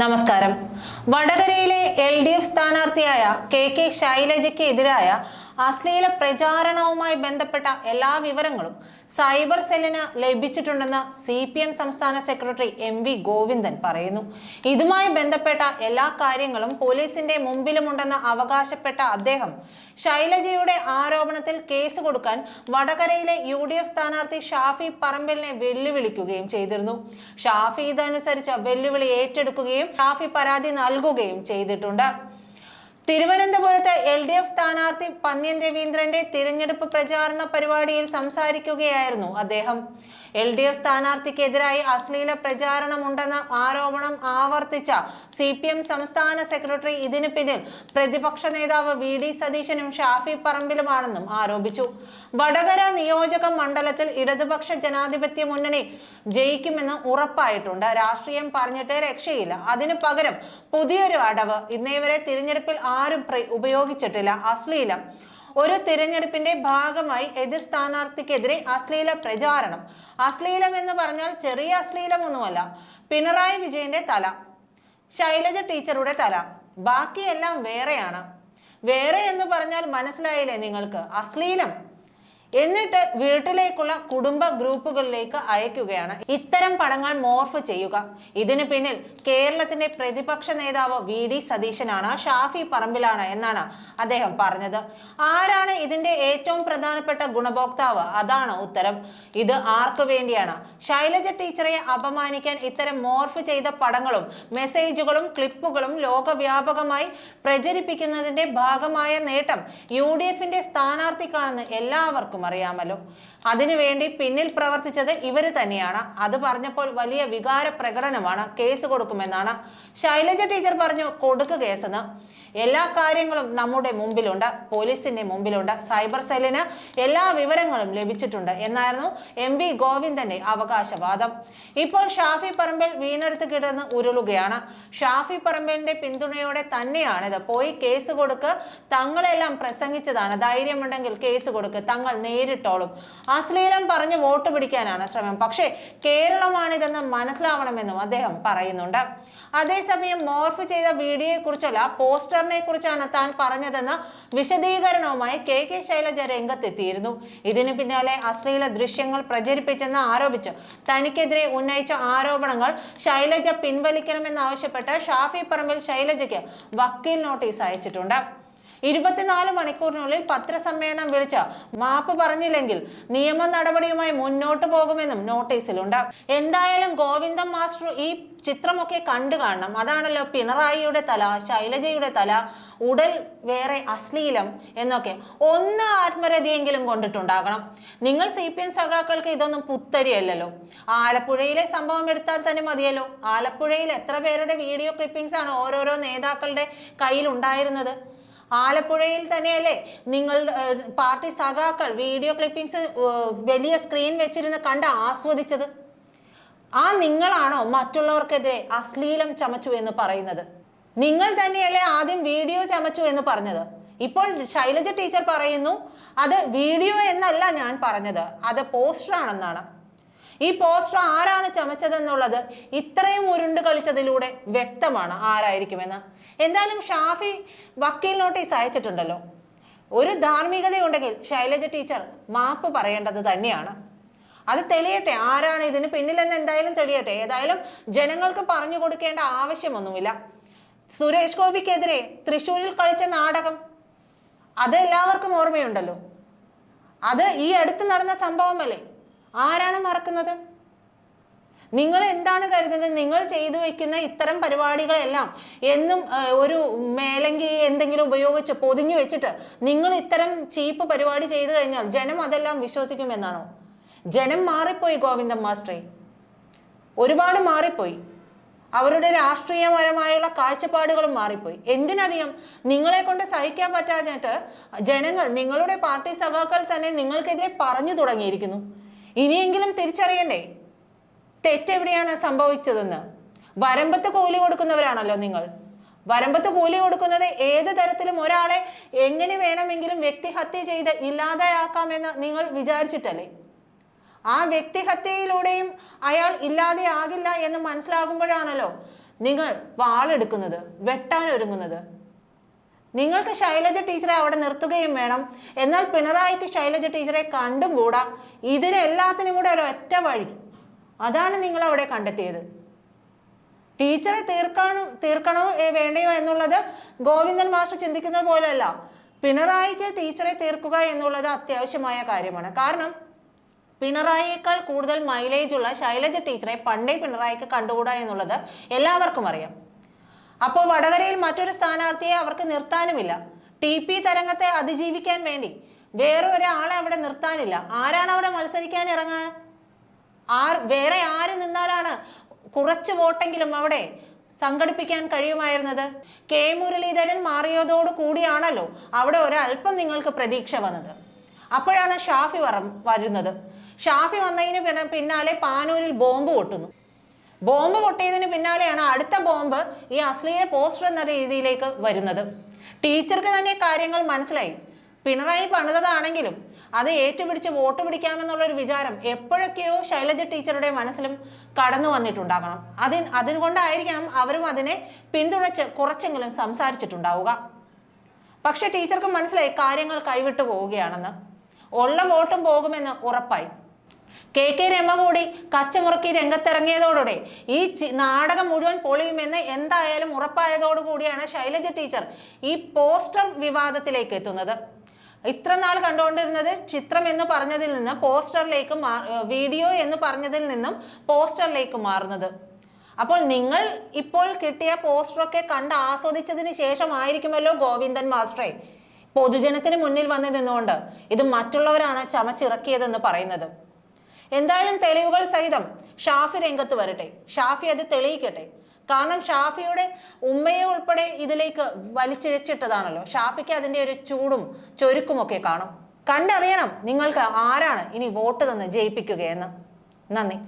നമസ്കാരം. വടകരയിലെ L D F സ്ഥാനാർത്ഥിയായ കെ കെ ശൈലജയ്ക്ക് എതിരായ അശ്ലീല പ്രചാരണവുമായി ബന്ധപ്പെട്ട എല്ലാ വിവരങ്ങളും സൈബർ സെല്ലിന് ലഭിച്ചിട്ടുണ്ടെന്ന് സി പി എം സംസ്ഥാന സെക്രട്ടറി എം വി ഗോവിന്ദൻ പറയുന്നു. ഇതുമായി ബന്ധപ്പെട്ട എല്ലാ കാര്യങ്ങളും പോലീസിന്റെ മുമ്പിലുമുണ്ടെന്ന് അവകാശപ്പെട്ട അദ്ദേഹം ശൈലജയുടെ ആരോപണത്തിൽ കേസ് കൊടുക്കാൻ വടകരയിലെ യു ഡി എഫ് സ്ഥാനാർത്ഥി ഷാഫി പറമ്പിലിനെ വെല്ലുവിളിക്കുകയും ചെയ്തിരുന്നു. ഷാഫി ഇതനുസരിച്ച് വെല്ലുവിളി ഏറ്റെടുക്കുകയും ഷാഫി പരാതി നൽകുകയും ചെയ്തിട്ടുണ്ട്. തിരുവനന്തപുരത്ത് എൽ ഡി എഫ് സ്ഥാനാർത്ഥി പന്ന്യൻ രവീന്ദ്രന്റെ തിരഞ്ഞെടുപ്പ് പ്രചാരണ പരിപാടിയിൽ സംസാരിക്കുകയായിരുന്നു അദ്ദേഹം. എൽ ഡി എഫ് സ്ഥാനാർത്ഥിക്കെതിരായി അശ്ലീല പ്രചാരണമുണ്ടെന്ന ആരോപണം ആവർത്തിച്ച സി പി എം സംസ്ഥാന സെക്രട്ടറി ഇതിനു പിന്നിൽ പ്രതിപക്ഷ നേതാവ് വി ഡി സതീശനും ഷാഫി പറമ്പിലുമാണെന്നും ആരോപിച്ചു. വടകര നിയോജക മണ്ഡലത്തിൽ ഇടതുപക്ഷ ജനാധിപത്യ മുന്നണി ജയിക്കുമെന്ന് ഉറപ്പായിട്ടുണ്ട്. രാഷ്ട്രീയം പറഞ്ഞിട്ട് രക്ഷയില്ല. അതിനു പകരം പുതിയൊരു അടവ്. ഇന്നേവരെ തിരഞ്ഞെടുപ്പിൽ ആരും ഉപയോഗിച്ചിട്ടില്ല. അശ്ലീലം. ഒരു തിരഞ്ഞെടുപ്പിന്റെ ഭാഗമായി എതിർ സ്ഥാനാർത്ഥിക്കെതിരെ അശ്ലീല പ്രചാരണം. അശ്ലീലം എന്ന് പറഞ്ഞാൽ ചെറിയ അശ്ലീലം ഒന്നുമല്ല പിണറായി വിജയന്റെ തല ശൈലജ ടീച്ചറുടെ തല ബാക്കിയെല്ലാം വേറെയാണ്. വേറെ എന്ന് പറഞ്ഞാൽ മനസ്സിലായില്ലേ നിങ്ങൾക്ക്? അശ്ലീലം. എന്നിട്ട് വീട്ടിലേക്കുള്ള കുടുംബ ഗ്രൂപ്പുകളിലേക്ക് അയക്കുകയാണ്. ഇത്തരം പടങ്ങൾ മോർഫ് ചെയ്യുക. ഇതിന് പിന്നിൽ കേരളത്തിന്റെ പ്രതിപക്ഷ നേതാവ് വി ഡി സതീശനാണ് ഷാഫി പറമ്പിലാണ് എന്നാണ് അദ്ദേഹം പറഞ്ഞത്. ആരാണ് ഇതിന്റെ ഏറ്റവും പ്രധാനപ്പെട്ട ഗുണഭോക്താവ്? അതാണ് ഉത്തരം. ഇത് ആർക്കു വേണ്ടിയാണ്? ശൈലജ ടീച്ചറെ അപമാനിക്കാൻ ഇത്തരം മോർഫ് ചെയ്ത പടങ്ങളും മെസ്സേജുകളും ക്ലിപ്പുകളും ലോകവ്യാപകമായി പ്രചരിപ്പിക്കുന്നതിന്റെ ഭാഗമായ നേട്ടം യു ഡി എഫിന്റെ സ്ഥാനാർത്ഥിക്കാണെന്ന് എല്ലാവർക്കും അറിയാമല്ലോ. അതിനുവേണ്ടി പിന്നിൽ പ്രവർത്തിച്ചത് ഇവർ തന്നെയാണ്. അത് പറഞ്ഞപ്പോൾ വലിയ വികാര പ്രകടനമാണ് കേസ് കൊടുക്കുമെന്നാണ്. ശൈലജ ടീച്ചർ പറഞ്ഞു കൊടുക്ക് കേസെന്ന്. എല്ലാ കാര്യങ്ങളും നമ്മുടെ മുമ്പിലുണ്ട് പോലീസിന്റെ മുമ്പിലുണ്ട് സൈബർ സെല്ലിന് എല്ലാ വിവരങ്ങളും ലഭിച്ചിട്ടുണ്ട് എന്നായിരുന്നു എം വി ഗോവിന്ദന്റെ അവകാശവാദം. ഇപ്പോൾ ഷാഫി പറമ്പിൽ വീണെടുത്ത് കിടന്ന് ഉരുളുകയാണ്. ഷാഫി പറമ്പിലിന്റെ പിന്തുണയോടെ തന്നെയാണിത്. പോയി കേസ് കൊടുക്ക് തങ്ങളെല്ലാം പ്രസംഗിച്ചതാണ്. ധൈര്യമുണ്ടെങ്കിൽ കേസ് കൊടുക്ക് തങ്ങൾ നേരിട്ടോളും. അശ്ലീലം പറഞ്ഞ് വോട്ട് പിടിക്കാനാണ് ശ്രമം. പക്ഷേ കേരളമാണിതെന്ന് മനസ്സിലാവണമെന്നും അദ്ദേഹം പറയുന്നുണ്ട്. അതേസമയം മോർഫ് ചെയ്ത വീഡിയോയെ കുറിച്ചല്ല പോസ്റ്ററിനെ കുറിച്ചാണ് താൻ പറഞ്ഞതെന്ന വിശദീകരണവുമായി കെ കെ ശൈലജ രംഗത്തെത്തിയിരുന്നു. ഇതിന് പിന്നാലെ അശ്ലീല ദൃശ്യങ്ങൾ പ്രചരിപ്പിച്ചെന്ന് ആരോപിച്ച് തനിക്കെതിരെ ഉന്നയിച്ച ആരോപണങ്ങൾ ശൈലജ പിൻവലിക്കണമെന്നാവശ്യപ്പെട്ട് ഷാഫി പറമ്പിൽ ശൈലജയ്ക്ക് വക്കീൽ നോട്ടീസ് അയച്ചിട്ടുണ്ട്. ഇരുപത്തിനാല് മണിക്കൂറിനുള്ളിൽ പത്രസമ്മേളനം വിളിച്ച് മാപ്പ് പറഞ്ഞില്ലെങ്കിൽ നിയമ നടപടിയുമായി മുന്നോട്ട് പോകുമെന്നും നോട്ടീസിലുണ്ട്. എന്തായാലും ഗോവിന്ദം മാസ്റ്റർ ഈ ചിത്രമൊക്കെ കണ്ടു കാണണം. അതാണല്ലോ പിണറായിയുടെ തല ശൈലജയുടെ തല ഉടൽ വേറെ അശ്ലീലം എന്നൊക്കെ ഒന്ന് ആത്മരതിയെങ്കിലും കൊണ്ടിട്ടുണ്ടാകണം. നിങ്ങൾ സി പി എം സഖാക്കൾക്ക് ഇതൊന്നും പുത്തരിയല്ലല്ലോ. ആലപ്പുഴയിലെ സംഭവം എടുത്താൽ തന്നെ മതിയല്ലോ. ആലപ്പുഴയിൽ എത്ര പേരുടെ വീഡിയോ ക്ലിപ്പിംഗ്സ് ആണ് ഓരോരോ നേതാക്കളുടെ കയ്യിൽ ഉണ്ടായിരുന്നത് ആലപ്പുഴയിൽ തന്നെയല്ലേ? നിങ്ങൾ പാർട്ടി സഖാക്കൾ വീഡിയോ ക്ലിപ്പിംഗ്സ് വലിയ സ്ക്രീൻ വെച്ചിരുന്ന് കണ്ട് ആസ്വദിച്ചത്? ആ നിങ്ങളാണോ മറ്റുള്ളവർക്കെതിരെ അശ്ലീലം ചമച്ചു എന്ന് പറയുന്നത്? നിങ്ങൾ തന്നെയല്ലേ ആദ്യം വീഡിയോ ചമച്ചു എന്ന് പറഞ്ഞത്? ഇപ്പോൾ ശൈലജ ടീച്ചർ പറയുന്നു അത് വീഡിയോ എന്നല്ല ഞാൻ പറഞ്ഞത്. അത് പോസ്റ്റർ ആണെന്നാണ് ഈ പോസ്റ്റർ ആരാണ് ചമച്ചതെന്നുള്ളത് ഇത്രയും ഉരുണ്ട് കളിച്ചതിലൂടെ വ്യക്തമാണ് ആരായിരിക്കുമെന്ന്. എന്തായാലും ഷാഫി വക്കീൽ നോട്ടീസ് അയച്ചിട്ടുണ്ടല്ലോ ഒരു ധാർമ്മികതയുണ്ടെങ്കിൽ ശൈലജ ടീച്ചർ മാപ്പ് പറയേണ്ടത് തന്നെയാണ്. അത് തെളിയട്ടെ ആരാണ് ഇതിന് പിന്നിലെന്ന് എന്തായാലും തെളിയട്ടെ. ഏതായാലും ജനങ്ങൾക്ക് പറഞ്ഞു കൊടുക്കേണ്ട ആവശ്യമൊന്നുമില്ല. സുരേഷ് ഗോപിക്കെതിരെ തൃശ്ശൂരിൽ കളിച്ച നാടകം അത് എല്ലാവർക്കും ഓർമ്മയുണ്ടല്ലോ. അത് ഈ അടുത്ത് നടന്ന സംഭവമല്ലേ? ആരാണ് മറക്കുന്നത്? നിങ്ങൾ എന്താണ് കരുതുന്നത്? നിങ്ങൾ ചെയ്തു വെക്കുന്ന ഇത്തരം പരിപാടികളെല്ലാം എന്നും ഒരു മേലങ്കി എന്തെങ്കിലും ഉപയോഗിച്ച് പൊതിഞ്ഞു വെച്ചിട്ട് നിങ്ങൾ ഇത്തരം ചീപ്പ് പരിപാടി ചെയ്തു കഴിഞ്ഞാൽ ജനം അതെല്ലാം വിശ്വസിക്കുമെന്നാണോ? ജനം മാറിപ്പോയി ഗോവിന്ദൻ മാസ്റ്ററെ. ഒരുപാട് മാറിപ്പോയി. അവരുടെ രാഷ്ട്രീയപരമായുള്ള കാഴ്ചപ്പാടുകളും മാറിപ്പോയി. എന്തിനധികം? നിങ്ങളെ കൊണ്ട് സഹിക്കാൻ പറ്റാഞ്ഞിട്ട് ജനങ്ങൾ നിങ്ങളുടെ പാർട്ടി സഖാക്കൾ തന്നെ നിങ്ങൾക്കെതിരെ പറഞ്ഞു തുടങ്ങിയിരിക്കുന്നു. ഇനിയെങ്കിലും തിരിച്ചറിയണ്ടേ? തെറ്റെവിടെയാണ് സംഭവിച്ചതെന്ന്? വരമ്പത്ത് കൂലി കൊടുക്കുന്നവരാണല്ലോ നിങ്ങൾ. വരമ്പത്ത് കൂലി കൊടുക്കുന്നത് ഏത് തരത്തിലും ഒരാളെ എങ്ങനെ വേണമെങ്കിലും വ്യക്തിഹത്യ ചെയ്ത് ഇല്ലാതെയാക്കാമെന്ന് നിങ്ങൾ വിചാരിച്ചിട്ടല്ലേ? ആ വ്യക്തിഹത്യയിലൂടെയും അയാൾ ഇല്ലാതെയാകില്ല എന്ന് മനസ്സിലാകുമ്പോഴാണല്ലോ നിങ്ങൾ വാളെടുക്കുന്നത് വെട്ടാൻ ഒരുങ്ങുന്നത് നിങ്ങൾക്ക് ശൈലജ ടീച്ചറെ അവിടെ നിർത്തുകയും വേണം. എന്നാൽ പിണറായിക്ക് ശൈലജ ടീച്ചറെ കണ്ടും കൂടാ ഇതിനെല്ലാത്തിനും കൂടെ ഒരു ഒറ്റ വഴി. അതാണ് നിങ്ങൾ അവിടെ കണ്ടെത്തിയത്. ടീച്ചറെ തീർക്കാനും തീർക്കണോ വേണ്ടയോ എന്നുള്ളത് ഗോവിന്ദൻ മാസ്റ്റർ ചിന്തിക്കുന്നത് പോലെയല്ല. പിണറായിക്ക് ടീച്ചറെ തീർക്കുക എന്നുള്ളത് അത്യാവശ്യമായ കാര്യമാണ്. കാരണം പിണറായിയേക്കാൾ കൂടുതൽ മൈലേജുള്ള ശൈലജ ടീച്ചറെ പണ്ടേ പിണറായിക്ക് കണ്ടുകൂടാ എന്നുള്ളത് എല്ലാവർക്കും അറിയാം. അപ്പോൾ വടകരയിൽ മറ്റൊരു സ്ഥാനാർത്ഥിയെ അവർക്ക് നിർത്താനുമില്ല. ടി പി തരംഗത്തെ അതിജീവിക്കാൻ വേണ്ടി വേറെ ഒരാളെ അവിടെ നിർത്താനില്ല. ആരാണ് അവിടെ മത്സരിക്കാൻ ഇറങ്ങാൻ? ആർ വേറെ ആര് നിന്നാലാണ് കുറച്ച് വോട്ടെങ്കിലും അവിടെ സംഘടിപ്പിക്കാൻ കഴിയുമായിരുന്നത്? കെ. മുരളീധരൻ മാറിയതോട് കൂടിയാണല്ലോ അവിടെ ഒരല്പം നിങ്ങൾക്ക് പ്രതീക്ഷ വന്നത്. അപ്പോഴാണ് ഷാഫി വറ വരുന്നത്. ഷാഫി വന്നതിന് പിന്നെ പിന്നാലെ പാനൂരിൽ ബോംബ് പൊട്ടുന്നു. ബോംബ് പൊട്ടിയതിന് പിന്നാലെയാണ് അടുത്ത ബോംബ് ഈ അശ്ലീല പോസ്റ്റർ എന്ന രീതിയിലേക്ക് വരുന്നത്. ടീച്ചർക്ക് തന്നെ കാര്യങ്ങൾ മനസ്സിലായി. പിണറായി പണിതതാണെങ്കിലും അത് ഏറ്റുപിടിച്ച് വോട്ട് പിടിക്കാമെന്നുള്ള ഒരു വിചാരം എപ്പോഴൊക്കെയോ ശൈലജ ടീച്ചറുടെ മനസ്സിലും കടന്നു വന്നിട്ടുണ്ടാകണം. അതിൻ അതുകൊണ്ടായിരിക്കണം അവരും അതിനെ പിന്തുണച്ച് കുറച്ചെങ്കിലും സംസാരിച്ചിട്ടുണ്ടാവുക. പക്ഷെ ടീച്ചർക്ക് മനസ്സിലായി കാര്യങ്ങൾ കൈവിട്ടു പോവുകയാണെന്ന്. ഉള്ള വോട്ടും പോകുമെന്ന് ഉറപ്പായി. കെ കെ രമ കൂടി കച്ചമുറുക്കി രംഗത്തിറങ്ങിയതോടുകൂടെ ഈ നാടകം മുഴുവൻ പൊളിയുമെന്ന് എന്തായാലും ഉറപ്പായതോടുകൂടിയാണ് ശൈലജ ടീച്ചർ ഈ പോസ്റ്റർ വിവാദത്തിലേക്ക് എത്തുന്നത്. ഇത്ര നാൾ കണ്ടുകൊണ്ടിരുന്നത് ചിത്രം എന്ന് പറഞ്ഞതിൽ നിന്ന് പോസ്റ്ററിലേക്ക് മാ- വീഡിയോ എന്ന് പറഞ്ഞതിൽ നിന്നും പോസ്റ്ററിലേക്ക് മാറുന്നത്. അപ്പോൾ നിങ്ങൾ ഇപ്പോൾ കിട്ടിയ പോസ്റ്ററൊക്കെ കണ്ട് ആസ്വദിച്ചതിന് ശേഷമായിരിക്കുമല്ലോ ഗോവിന്ദൻ മാസ്റ്ററെ. പൊതുജനത്തിന് മുന്നിൽ വന്ന് നിന്നുകൊണ്ട് ഇത് മറ്റുള്ളവരാണ് ചമച്ചിറക്കിയതെന്ന് പറയുന്നത്. എന്തായാലും തെളിവുകൾ സഹിതം ഷാഫി രംഗത്ത് വരട്ടെ. ഷാഫി അത് തെളിയിക്കട്ടെ. കാരണം ഷാഫിയുടെ ഉമ്മയെ ഉൾപ്പെടെ ഇതിലേക്ക് വലിച്ചിഴച്ചിട്ടതാണല്ലോ. ഷാഫിക്ക് അതിന്റെ ഒരു ചൂടും ചൊരുക്കുമൊക്കെ കാണും. കണ്ടറിയണം നിങ്ങൾക്ക് ആരാണ് ഇനി വോട്ട് തന്ന് ജയിപ്പിക്കുകയെന്ന്. നന്ദി.